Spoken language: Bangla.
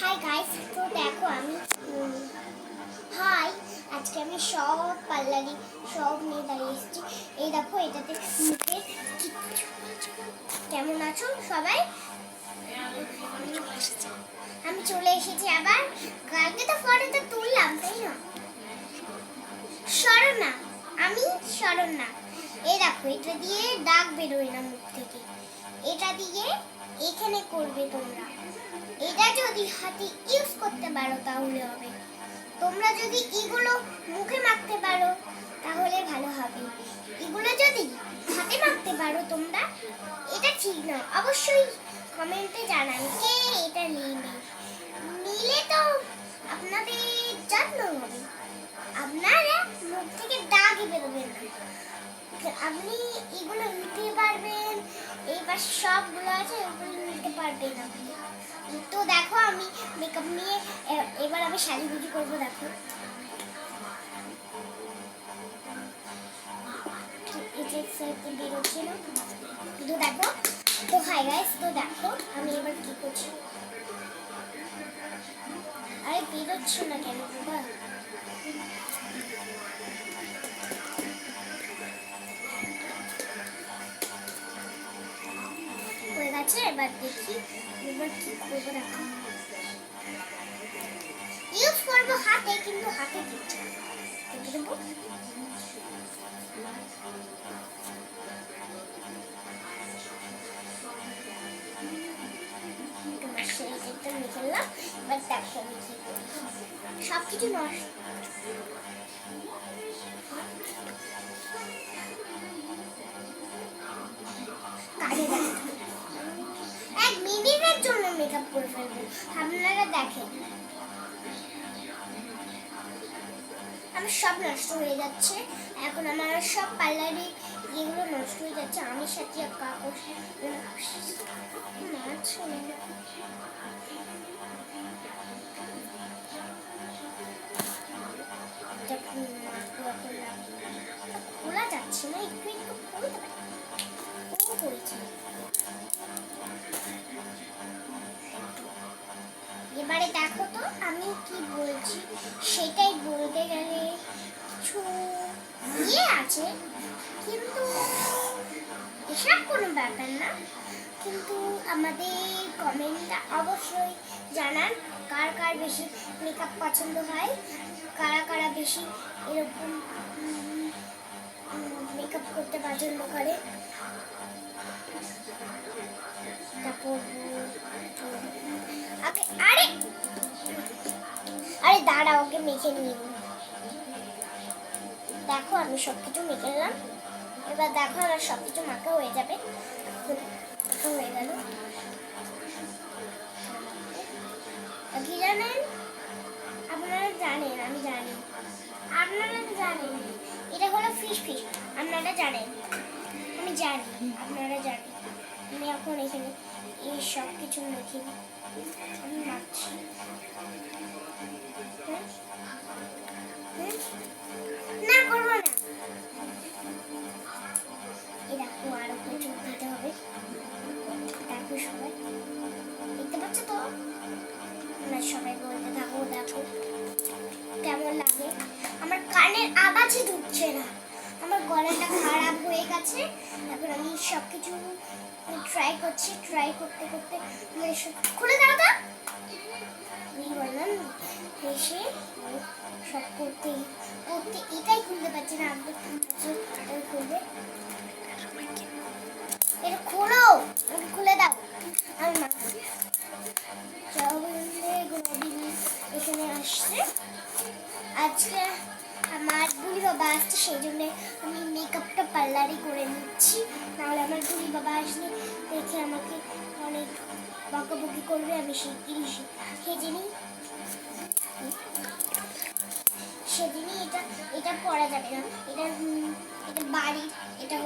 হাই গাইস তো দেখো আমি হাই আজকে আমি সব পার্লারি সব নিয়ে দাঁড়িয়ে এসেছি। এই দেখো, এটাতে মুখে কেমন আছো সবাই? আমি চলে এসেছি আবার। কালকে তো ফটোটা তুললাম, তাই না? স্মরণ না আমি স্মরণ না এই দেখো, এটা দিয়ে দাগ বেরোয় না মুখ থেকে। এখানে করবে তোমরা। এটা যদি হাতে ইউজ করতে পারো তাহলে হবে। তোমরা যদি এগুলো মুখে মাখতে পারো, তাহলে ভালো হবে। এগুলো যদি হাতে মাখতে পারো তোমরা, এটা ঠিক না অবশ্যই কমেন্টে জানান কে এটা নিলে। নিলে তো আপনাদের যত্ন হবে। আপনারা মুখ থেকে দাগই বেরোবে না। আপনি এগুলো নিতে পারবেন, এই পাশে সবগুলো আছে, ওগুলো নিতে পারবেন আপনি। তো দেখো আমি মেকআপ নিয়ে এবার আমি সাজুগুজু করব, দেখো। সেট তো দেখো, তো হাই গাইস তো দেখো আমি এবার কি করছি? আরে বেরোচ্ছে না কেন? বাবা হয়ে গেছে এবার দেখি, এবার কি করব দেখো ইউজ করব হাতে, কিন্তু হাতে দিচ্ছি দেবো ফেললাম এবার দেখো সব কিছু নষ্ট। আপনারা দেখেন আমার সব নষ্ট হয়ে যাচ্ছে। এখন আমার সব পার্লারে যেগুলো নষ্ট হয়ে যাচ্ছে। আমি সাথে কাকর মাছ খোলা যাচ্ছে না, একটু একটু খুলতে পারি। ও এবারে দেখো তো আমি কি বলছি। সেটাই বলতে গেলে কিছু ইয়ে আছে, কিন্তু এসব কোনো ব্যাপার না। কিন্তু আমাদের কমেন্টটা অবশ্যই জানান, কার কার বেশি মেকআপ পছন্দ হয়, কারা কারা বেশি এরকম মেকআপ করতে পছন্দ করে। তারপর আরে! আরে, দাঁড়া, ওকে মেখে নিয়ে দেখো, আমি সব কিছু মেখে নিলাম। এবার দেখো, আমার সব কিছু মাখা হয়ে যাবে। হয়ে গেল। কি জানেন? আপনারা জানেন, আমি জানি। আপনারা তো জানেন। এটা হলো ফিশ ফিশ। আপনারা জানেন। আমি জানি, আপনারা জানেন। আমি এখন এখানে এই সব কিছু মেখে আমার কানের আওয়াজই ঢুকছে না। আমার গলাটা খারাপ হয়ে গেছে। এখন আমি সব কিছু ট্রাই করছি ট্রাই করতে করতে খুলে দাও এটাই খুলতে পারছি না। আমি এটাই খুলবে। খুলে দাও। আমি আজকে আমার বুড়ি বাবা আসছে সেই জন্য আমি মেকআপটা পার্লারে করে নিচ্ছি। নাহলে আমার বুড়ি বাবা আসলে দেখে আমাকে অনেক বকাবকি করবে, আমি সেই জিনিস সেদিনই সেদিনই এটা এটা পরা যাবে না। এটা এটা বাড়ির, এটা